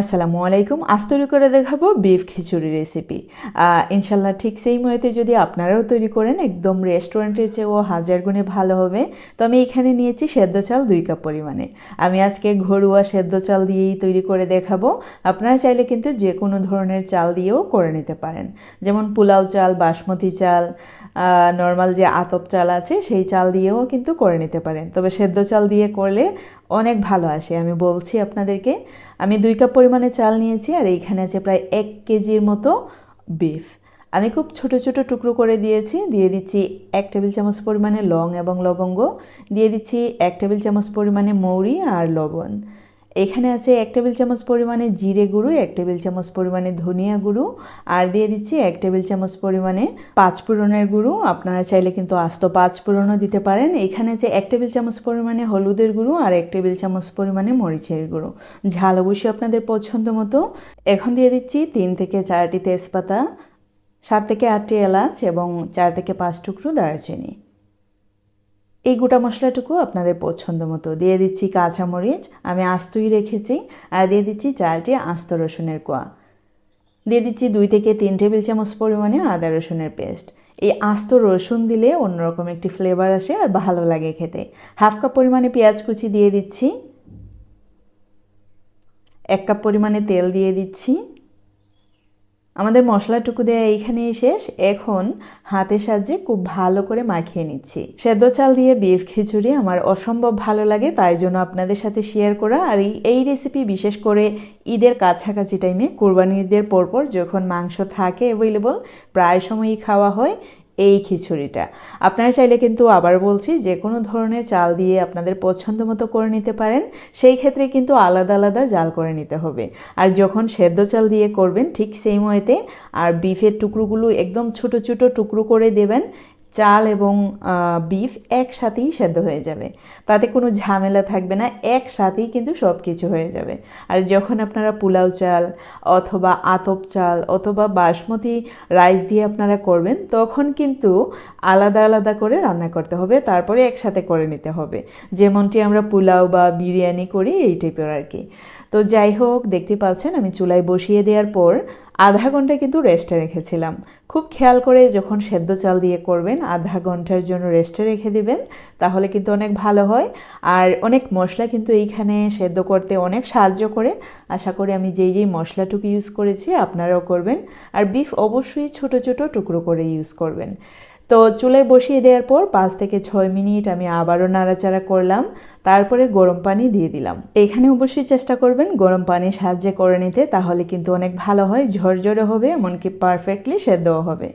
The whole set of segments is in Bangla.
আসসালামু আলাইকুম। আজ তৈরি করে দেখাবো বিফ খিচুড়ি রেসিপি ইনশাল্লাহ ঠিক সেই ময়েতে যদি আপনারাও তৈরি করেন, একদম রেস্টুরেন্টের চেয়েও হাজার গুণে ভালো হবে। তো আমি এখানে নিয়েছি সেদ্ধ চাল দুই কাপ পরিমাণে। আমি আজকে ঘরোয়া সেদ্ধ চাল দিয়েই তৈরি করে দেখাবো। আপনারা চাইলে কিন্তু যে কোনো ধরনের চাল দিয়েও করে নিতে পারেন। যেমন পোলাও চাল, বাসমতি চাল নর্মাল যে আতপ চাল আছে, সেই চাল দিয়েও কিন্তু করে নিতে পারেন। তবে সেদ্ধ চাল দিয়ে করলে অনেক ভালো আসে। আমি বলছি আপনাদেরকে, আমি দুই কাপ পরিমাণে চাল নিয়েছি আর এইখানে আছে প্রায় এক কেজির মতো বিফ আমি খুব ছোট ছোট টুকরো করে দিয়েছি। দিয়ে দিচ্ছি এক টেবিল চামচ পরিমাণে লং এবং লবঙ্গ। দিয়ে দিচ্ছি এক টেবিল চামচ পরিমাণে মৌরি আর লবণ। এখানে আছে এক টেবিল চামচ পরিমাণে জিরে গুঁড়ো, এক টেবিল চামচ পরিমাণে ধনিয়া গুঁড়ো, আর দিয়ে দিচ্ছি এক টেবিল চামচ পরিমাণে পাঁচ ফোড়নের গুঁড়ো। আপনারা চাইলে কিন্তু আস্ত পাঁচ ফোড়নও দিতে পারেন। এখানে আছে এক টেবিল চামচ পরিমাণে হলুদের গুঁড়ো আর এক টেবিল চামচ পরিমাণে মরিচের গুঁড়ো। ঝাল অবশ্যই আপনাদের পছন্দ মতো। এখন দিয়ে দিচ্ছি তিন থেকে চারটি তেজপাতা, সাত থেকে আটটি এলাচ এবং চার থেকে পাঁচ টুকরো দারচিনি। এই গোটা মশলাটুকু আপনাদের পছন্দ মতো। দিয়ে দিচ্ছি কাঁচামরিচ আমি আস্তই রেখেছি, আর দিয়ে দিচ্ছি চারটি আস্ত রসুনের কোয়া। দিয়ে দিচ্ছি দুই থেকে তিন টেবিল চামচ পরিমাণে আদা রসুনের পেস্ট। এই আস্ত রসুন দিলে অন্যরকম একটি ফ্লেভার আসে আর ভালো লাগে খেতে। হাফ কাপ পরিমাণে পেঁয়াজ কুচি দিয়ে দিচ্ছি। এক কাপ পরিমাণে তেল দিয়ে দিচ্ছি। আমাদের মশলাটুকু দেওয়া এইখানেই শেষ। এখন হাতের সাহায্যে খুব ভালো করে মাখিয়ে নিচ্ছি। সেদ্ধ চাল দিয়ে বিফ খিচুড়ি আমার অসম্ভব ভালো লাগে, তাই জন্য আপনাদের সাথে শেয়ার করা। আর এই রেসিপি বিশেষ করে ঈদের কাছাকাছি টাইমে কোরবানি ঈদের পরপর যখন মাংস থাকে অ্যাভেলেবল প্রায় সময়ই খাওয়া হয়। এই খিচুড়িটা। আপনারা চাইলে কিন্তু আবার বলছি যে কোনো ধরনের চাল দিয়ে আপনাদের পছন্দ মতো করে নিতে পারেন, সেই ক্ষেত্রে কিন্তু আলাদা আলাদা জাল করে নিতে হবে। আর যখন সেদ্ধ চাল দিয়ে করবেন, ঠিক সেই ময়েতে আর বিফের টুকরোগুলো একদম ছোট ছোট টুকরো করে দেবেন চাল এবং বিফ একসাথেই সেদ্ধ হয়ে যাবে। তাতে কোনো ঝামেলা থাকবে না, একসাথেই কিন্তু সব কিছু হয়ে যাবে। আর যখন আপনারা পোলাও চাল অথবা আতপ চাল অথবা বাসমতি রাইস দিয়ে আপনারা করবেন, তখন কিন্তু আলাদা আলাদা করে রান্না করতে হবে, তারপরে একসাথে করে নিতে হবে। যেমনটি আমরা পোলাও বা বিরিয়ানি করি, এই টাইপের আর কি। তো যাই হোক, দেখতে পাচ্ছেন আমি চুলায় বসিয়ে দেওয়ার পর আধা ঘণ্টা কিন্তু রেস্টে রেখেছিলাম। খুব খেয়াল করে যখন সেদ্ধ চাল দিয়ে করবেন, আধা ঘণ্টার জন্য রেস্টে রেখে দিবেন, তাহলে কিন্তু অনেক ভালো হয়। আর অনেক মশলা কিন্তু এইখানে সেদ্ধ করতে অনেক সাহায্য করে। আশা করি আমি যেই যেই মশলাটুকু ইউজ করেছি, আপনারাও করবেন। আর বিফ অবশ্যই ছোট ছোট টুকরো করে ইউজ করবেন। তো চুলায় বসিয়ে দেওয়ার পর পাঁচ থেকে ছয় মিনিট আমি আবারও নাড়াচাড়া করলাম। তারপরে গরম পানি দিয়ে দিলাম। এখানে অবশ্যই চেষ্টা করবেন গরম পানির সাহায্যে করে নিতে, তাহলে কিন্তু অনেক ভালো হয়, ঝরঝরে হবে, এমনকি পারফেক্টলি সেদ্ধও হবে।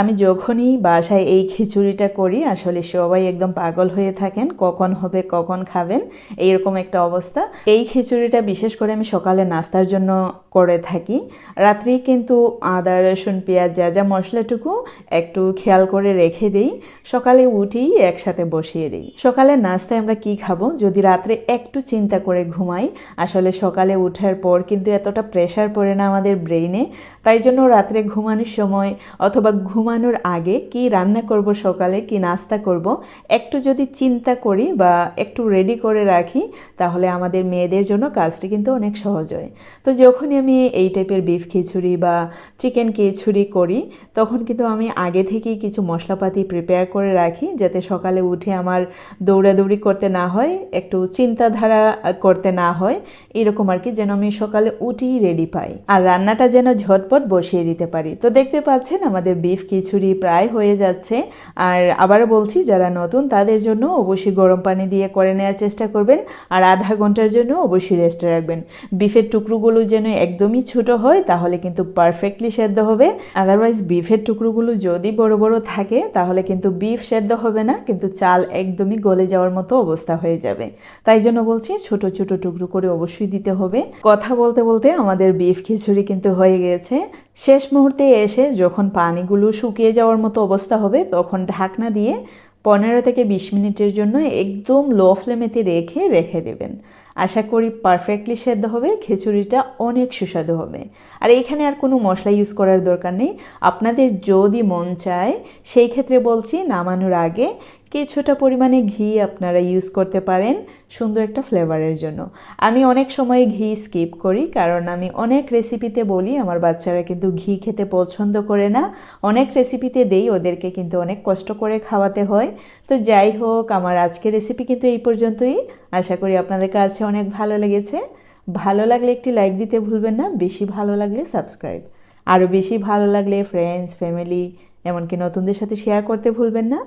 আমি যখনই বাসায় এই খিচুড়িটা করি, আসলে সবাই একদম পাগল হয়ে থাকেন, কখন হবে, কখন খাবেন, এইরকম একটা অবস্থা। এই খিচুড়িটা বিশেষ করে আমি সকালে নাস্তার জন্য করে থাকি। রাত্রি কিন্তু আদা, রসুন, পেঁয়াজ, যা যা মশলাটুকু একটু খেয়াল করে রেখে দিই। সকালে উঠেই একসাথে বসিয়ে দিই। সকালে নাস্তায় আমরা কি খাব? যদি রাত্রে একটু চিন্তা করে ঘুমাই, আসলে সকালে উঠার পর কিন্তু এতটা প্রেশার পড়ে না আমাদের ব্রেইনে তাই জন্য রাত্রে ঘুমানোর সময় অথবা ঘুমানোর আগে কি রান্না করব সকালে, কি নাস্তা করব, একটু যদি চিন্তা করি বা একটু রেডি করে রাখি, তাহলে আমাদের মেয়েদের জন্য কাজটি কিন্তু অনেক সহজ হয়। তো যখনই আমি এই টাইপের বিফ খিচুড়ি বা চিকেন খিচুড়ি করি, তখন কিন্তু আমি আগে থেকেই কিছু মশলাপাতি প্রিপেয়ার করে রাখি, যাতে সকালে উঠে আমার দৌড়াদৌড়ি করতে না হয়, একটু চিন্তাধারা করতে না হয়, এরকম আর কি যেন আমি সকালে উঠেই রেডি পাই। আর রান্নাটা যেন ঝটপট বসিয়ে দিতে পারি। তো দেখতে পাচ্ছেন আমাদের বিফ খিচুড়ি প্রায় হয়ে যাচ্ছে। আর আবারও বলছি, যারা নতুন তাদের জন্য অবশ্যই গরম পানি দিয়ে করে নেওয়ার চেষ্টা করবেন আর আধা ঘণ্টার জন্য অবশ্যই রেস্টে রাখবেন। বিফের টুকরোগুলো যেন একদমই ছোট হয়, তাহলে কিন্তু পারফেক্টলি সেদ্ধ হবে। আদারওয়াইজ বিফের টুকরোগুলো যদি বড় বড় থাকে, তাহলে কিন্তু বিফ সেদ্ধ হবে না, কিন্তু চাল একদমই গলে যাওয়ার মতো অবস্থা হয়ে যাবে। তাই জন্য বলছি, ছোট ছোট টুকরো করে অবশ্যই দিতে হবে। কথা বলতে বলতে আমাদের বিফ খিচুড়ি কিন্তু হয়ে গেছে। শেষ মুহূর্তে এসে যখন পানিগুলো শুকিয়ে যাওয়ার মতো অবস্থা হবে, তখন ঢাকনা দিয়ে পনেরো থেকে বিশ মিনিটের জন্য একদম লো ফ্লেমেতে রেখে রেখে দেবেন। আশা করি পারফেক্টলি সেদ্ধ হবে, খিচুড়িটা অনেক সুস্বাদু হবে। আর এখানে আর কোনো মশলা ইউজ করার দরকার নেই। আপনাদের যদি মন চায়, সেই ক্ষেত্রে বলছি, নামানোর আগে কিছুটা পরিমাণে ঘি আপনারা ইউজ করতে পারেন সুন্দর একটা ফ্লেভারের জন্য। আমি অনেক সময় ঘি স্কিপ করি কারণ আমি অনেক রেসিপিতে বলি, আমার বাচ্চারা কিন্তু ঘি খেতে পছন্দ করে না। অনেক রেসিপিতে দেই, ওদেরকে কিন্তু অনেক কষ্ট করে খাওয়াতে হয়। তো যাই হোক, আমার আজকের রেসিপি কিন্তু এই পর্যন্তই। আশা করি আপনাদের কাছে অনেক ভালো লেগেছে। ভালো লাগলে একটি লাইক দিতে ভুলবেন না, বেশি ভালো লাগলে সাবস্ক্রাইব আরও বেশি ভালো লাগলে ফ্রেন্ডস ফ্যামিলি এমনকি নতুনদের সাথে শেয়ার করতে ভুলবেন না।